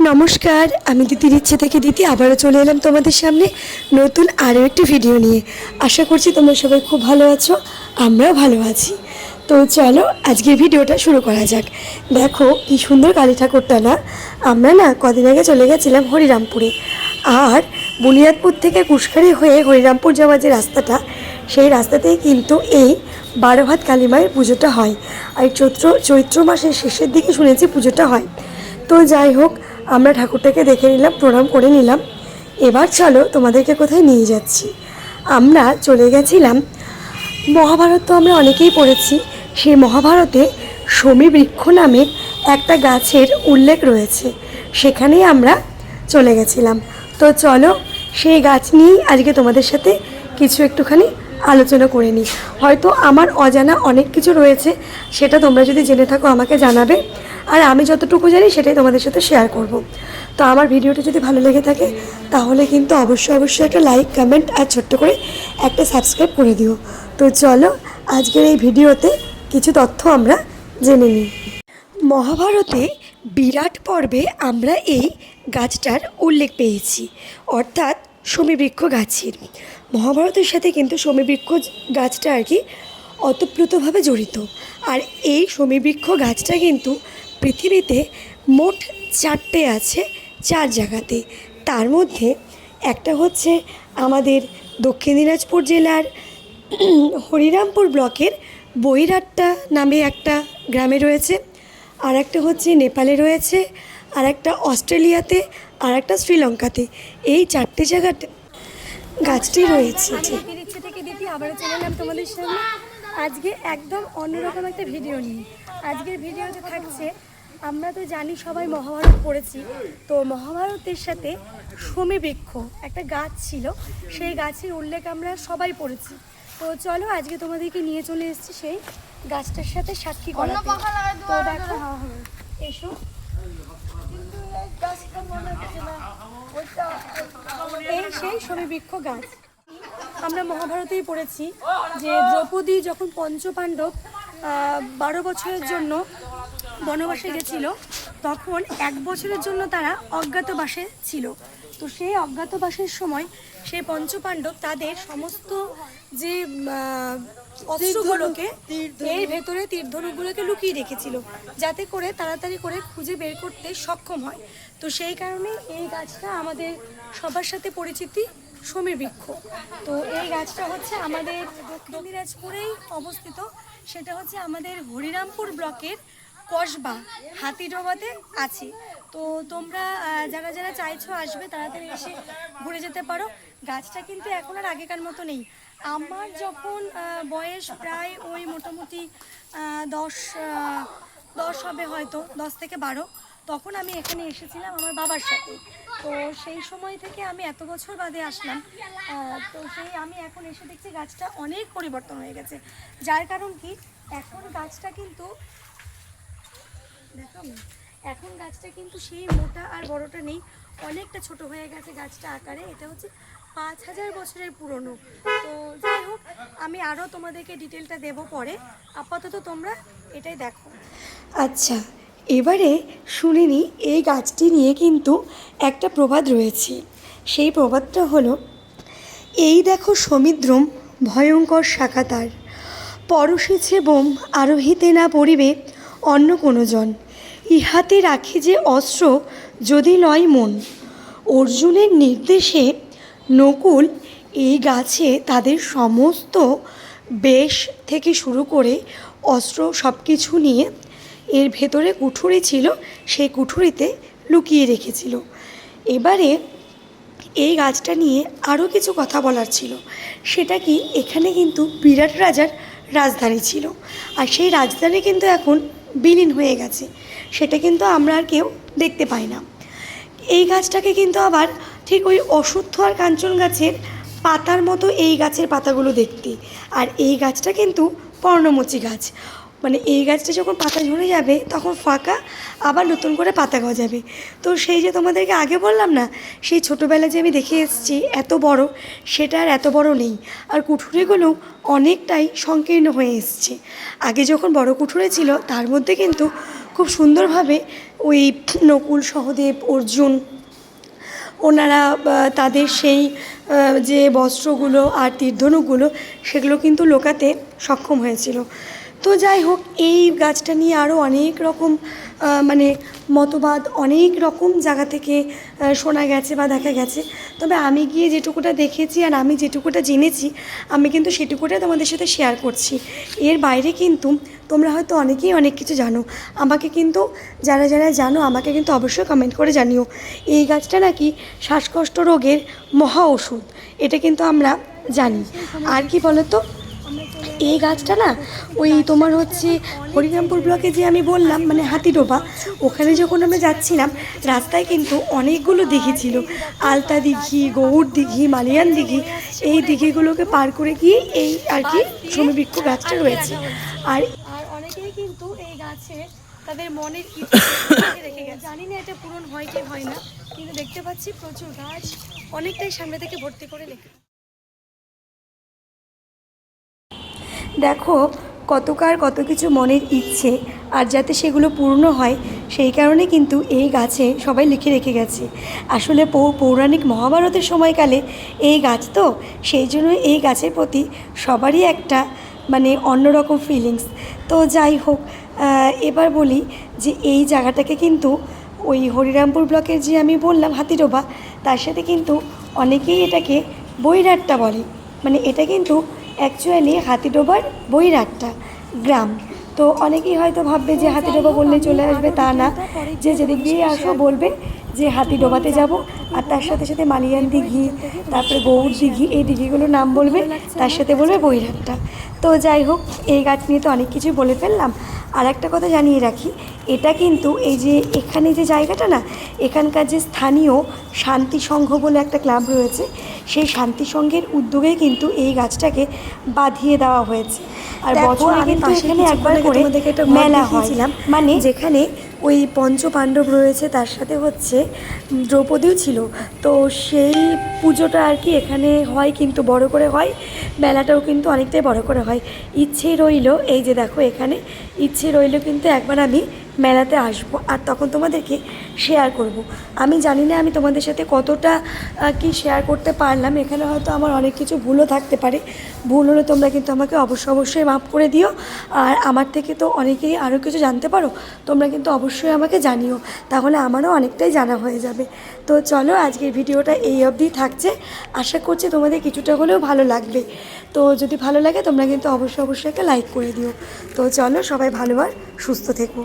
নমস্কার, আমি দিদির ইচ্ছে থেকে দিদি আবারও চলে এলাম তোমাদের সামনে নতুন আরও একটি ভিডিও নিয়ে। আশা করছি তোমরা সবাই খুব ভালো আছো, আমরাও ভালো আছি। তো চলো আজকের ভিডিওটা শুরু করা যাক। দেখো কি সুন্দর কালী ঠাকুরটা না? আমরা না কদিন আগে চলে গেছিলাম হরিরামপুরে। আর বুনিয়াদপুর থেকে কুশকারি হয়ে হরিরামপুর যাওয়ার যে রাস্তাটা, সেই রাস্তাতেই কিন্তু এই বারোভাত কালীমায়ের পুজোটা হয়। আর চৈত্র চৈত্র মাসের শেষের দিকে শুনেছি পুজোটা হয়। তো যাই হোক আমরা ঠাকুরটাকে দেখে নিলাম, প্রণাম করে নিলাম। এবার চলো তোমাদেরকে কোথায় নিয়ে যাচ্ছি। আমরা চলে গেছিলাম, মহাভারত তো আমরা অনেকেই পড়েছি, সেই মহাভারতে সমী বৃক্ষ নামে একটা গাছের উল্লেখ রয়েছে, সেখানেই আমরা চলে গেছিলাম। তো চলো সেই গাছ নিয়েই আজকে তোমাদের সাথে কিছু একটুখানি আলোচনা করে নিই। হয়তো আমার অজানা অনেক কিছু রয়েছে, সেটা তোমরা যদি জেনে থাকো আমাকে জানাবে। আর আমি যতটুকু জানি সেটাই তোমাদের সাথে শেয়ার করব। তো আমার ভিডিওটা যদি ভালো লেগে থাকে, তাহলে কিন্তু অবশ্যই অবশ্যই একটা লাইক কমেন্ট আর ছোট্ট করে একটা সাবস্ক্রাইব করে দিও। তো চলো, আজকের এই ভিডিওতে কিছু তথ্য আমরা জেনে নিই। মহাভারতে বিরাট পর্বে আমরা এই গাছটার উল্লেখ পেয়েছি, অর্থাৎ সমীবৃক্ষ গাছের। মহাভারতের সাথে কিন্তু সমীবৃক্ষ গাছটা আর কি অতপ্রুতভাবে জড়িত। আর এই সমীবৃক্ষ গাছটা কিন্তু পৃথিবীতে মোট চারটে আছে চার জায়গাতে। তার মধ্যে একটা হচ্ছে আমাদের দক্ষিণ দিনাজপুর জেলার হরিরামপুর ব্লকের বৈরাট্টা নামে একটা গ্রামে রয়েছে আর একটা হচ্ছে নেপালে রয়েছে আর একটা অস্ট্রেলিয়াতে আর একটা শ্রীলঙ্কাতে। এই চারটে জায়গাতে গাছটি রয়েছে। আজকে একদম অন্যরকম একটা ভিডিও নিয়ে। আজকের ভিডিওতে থাকছে আমরা তো জানি সবাই মহাভারত পড়েছি। তো মহাভারতের সাথে সমী বৃক্ষ একটা গাছ ছিল সেই গাছের উল্লেখ আমরা সবাই পড়েছি। তো চলো আজকে তোমাদেরকে নিয়ে চলে এসেছি সেই গাছটার সাথে সাক্ষী করা তো দেখো এসো। এই সেই সমীবৃক্ষ গাছ। আমরা মহাভারতেই পড়েছি যে দ্রৌপদী যখন পঞ্চপাণ্ডব বারো বছরের জন্য বনবাসে গেছিল, তখন এক বছরের জন্য তারা অজ্ঞাতবাসে ছিল। তো সেই অজ্ঞাতবাসের সময় সেই পঞ্চপাণ্ডব তাদের সমস্ত যে অস্ত্রগুলোকে এর ভেতরে তীর্ধনুগুলোকে লুকিয়ে রেখেছিল, যাতে করে তাড়াতাড়ি করে খুঁজে বের করতে সক্ষম হয়। তো সেই কারণে এই গাছটা আমাদের সবার সাথে পরিচিতি সমীর বৃক্ষ তো এই গাছটা হচ্ছে আমাদের দক্ষিণ দিনাজপুরেই অবস্থিত। সেটা হচ্ছে আমাদের হরিরামপুর ব্লকের কসবা, হাতিডোবাতে আছে। তো তোমরা যারা যারা চাইছো আসবে, তাড়াতাড়ি এসে ঘুরে যেতে পারো। গাছটা কিন্তু এখন আর আগেকার মতো নেই। আমার যখন বয়স প্রায় ওই মোটামুটি দশ দশ হবে হয়তো, দশ থেকে বারো, তখন আমি এখানে এসেছিলাম আমার বাবার সাথে। তো সেই সময় থেকে আমি এত বছর বাদে আসলাম। তো সেই আমি এখন এসে দেখছি গাছটা অনেক পরিবর্তন হয়ে গেছে। যার কারণ কি? এখন গাছটা কিন্তু এখন গাছটা কিন্তু সেই মোটা আর বড়টা নেই। অনেকটা ছোট হয়ে গেছে গাছটা আকারে। এটা হচ্ছে পাঁচ হাজার বছরের পুরনো। তো যাই হোক, আমি আরও তোমাদেরকে ডিটেলটা দেবো পরে। আপাতত তোমরা এটাই দেখো। আচ্ছা এবারে শুনে এই গাছটি নিয়ে কিন্তু একটা প্রবাদ রয়েছে। সেই প্রবাদটা হলো, এই দেখো সমুদ্রম, ভয়ঙ্কর শাখা তার। পরশেছে বোম, আরোহিতে না পড়িবে অন্য কোনো জন ইহাতে রাখে যে অস্ত্র যদি লয় মন। অর্জুনের নির্দেশে নকুল এই গাছে তাদের সমস্ত বেশ থেকে শুরু করে অস্ত্র সব কিছু নিয়ে এর ভেতরে কুঠুরি ছিল, সেই কুঠুরিতে লুকিয়ে রেখেছিল। এবারে এই গাছটা নিয়ে আরও কিছু কথা বলার ছিল। সেটা কি এখানে কিন্তু বিরাট রাজার রাজধানী ছিল। আর সেই রাজধানী কিন্তু এখন বিলীন হয়ে গেছে। সেটা কিন্তু আমরা আর কেউ দেখতে পাই না। এই গাছটাকে কিন্তু আবার ঠিক ওই অশুদ্ধ আর কাঞ্চন গাছের পাতার মতো এই গাছের পাতাগুলো দেখতে। আর এই গাছটা কিন্তু পর্ণমোচী গাছ। মানে এই গাছটা যখন পাতা ঝরে যাবে, তখন ফাঁকা আবার নতুন করে পাতা গজাবে। তো সেই যে তোমাদেরকে আগে বললাম না, সেই ছোটোবেলায় যে আমি দেখে এসেছি এত বড়, সেটা আর এত বড় নেই। আর কুঠুরিগুলো অনেকটাই সংকীর্ণ হয়ে এসছে। আগে যখন বড় কুঠুরে ছিল, তার মধ্যে কিন্তু খুব সুন্দরভাবে ওই নকুল, সহদেব, অর্জুন, ওনারা তাদের সেই যে বস্ত্রগুলো আর তীর্ধনুকগুলো সেগুলো কিন্তু লোকাতে সক্ষম হয়েছিল। তো যাই হোক, এই গাছটা নিয়ে আরও অনেক রকম মানে মতবাদ, অনেক রকম জায়গা থেকে শোনা গেছে বা দেখা গেছে। তবে আমি গিয়ে যেটুকুটা দেখেছি আর আমি যেটুকুটা জেনেছি, আমি কিন্তু সেটুকুটাই তোমাদের সাথে শেয়ার করছি। এর বাইরে কিন্তু তোমরা হয়তো অনেকেই অনেক কিছু জানো। আমাকে কিন্তু, যারা যারা জানো, আমাকে কিন্তু অবশ্যই কমেন্ট করে জানিও। এই গাছটা নাকি শ্বাসকষ্ট রোগের মহা ওষুধ, এটা কিন্তু আমরা জানি। আর কি বলতো? এই গাছটা না, ওই তোমার হচ্ছে হরিরামপুর ব্লকে যে আমি বললাম মানে হাতিডোবা, ওখানে যখন আমরা যাচ্ছিলাম, রাস্তায় কিন্তু অনেকগুলো দিঘি ছিল। আলতা দিঘি, গৌড় দিঘি, মালিয়ান দিঘি, এই দিঘিগুলোকে পার করে গিয়ে এই আর কি সমীবৃক্ষ গাছটা রয়েছে। আর আর অনেকেই কিন্তু এই গাছে তাদের মনের জানি না এটা পূরণ হয় কি হয় না, কিন্তু দেখতে পাচ্ছি প্রচুর গাছ অনেকটাই সামনে থেকে ভর্তি করে লেখা দেখো, কতকার কত কিছু মনের ইচ্ছে, আর যাতে সেগুলো পূর্ণ হয়, সেই কারণে কিন্তু এই গাছে সবাই লিখে রেখে গেছে। আসলে পৌরাণিক মহাভারতের সময়কালে এই গাছ তো, সেই জন্য এই গাছের প্রতি সবারই একটা মানে অন্যরকম ফিলিংস তো যাই হোক এবার বলি যে এই জায়গাটাকে কিন্তু ওই হরিরামপুর ব্লকের যে আমি বললাম হাতিডোবা, তার সাথে কিন্তু অনেকেই এটাকে বৈরাট্টা বলে। মানে এটা কিন্তু অ্যাকচুয়ালি হাতিডোবার বৈরাটটা গ্রাম। তো অনেকেই হয়তো ভাববে যে হাতিডোবা বললে চলে আসবে তা না। যে যেদিক দিয়েই আসো বলবে যে হাতিডোবাতে যাব। আর তার সাথে সাথে মালিয়ান দিঘি তারপরে গৌড় দিঘি এই দিঘিগুলোর নাম বলবে তার সাথে বলবে বৈরাট্টা। তো যাই হোক এই গাছ নিয়ে তো অনেক কিছু বলে ফেললাম। আর একটা কথা জানিয়ে রাখি এটা কিন্তু এই যে এখানে যে জায়গাটা না এখানকার যে স্থানীয় শান্তি সংঘ বলে একটা ক্লাব রয়েছে সেই শান্তি সংঘের উদ্যোগে কিন্তু এই গাছটাকে বাঁধিয়ে দেওয়া হয়েছে। আর বছরে কিন্তু এখানে একবার করে একটা মেলা দেখিয়েছিলাম। হয় মানে যেখানে ওই পঞ্চ পাণ্ডব রয়েছে তার সাথে হচ্ছে দ্রৌপদীও ছিল। তো সেই পুজোটা আর কি এখানে হয় কিন্তু বড় করে হয়। মেলাটাও কিন্তু অনেকটাই বড় করে হয়। ইচ্ছে রইল, এই যে দেখো এখানে, ইচ্ছে রইল কিন্তু একবার আমি মেলাতে আসব আর তখন তোমাদেরকে শেয়ার করব। আমি জানি না আমি তোমাদের সাথে কতটা কি শেয়ার করতে পারলাম। এখানে হয়তো আমার অনেক কিছু ভুলও থাকতে পারে। ভুল হলে তোমরা কিন্তু আমাকে অবশ্যই অবশ্যই মাফ করে দিও। আর আমার থেকে তো অনেকেই আরও কিছু জানতে পারো, তোমরা কিন্তু অবশ্যই আমাকে জানিও। তাহলে আমারও অনেকটাই জানা হয়ে যাবে। তো চলো, আজকের ভিডিওটা এই অবধি থাকছে। আশা করছি তোমাদের কিছুটা হলেও ভালো লাগবে। তো যদি ভালো লাগে তোমরা কিন্তু অবশ্যই অবশ্যই একটা লাইক করে দিও। তো চলো, সবাই ভালো আর সুস্থ থেকো।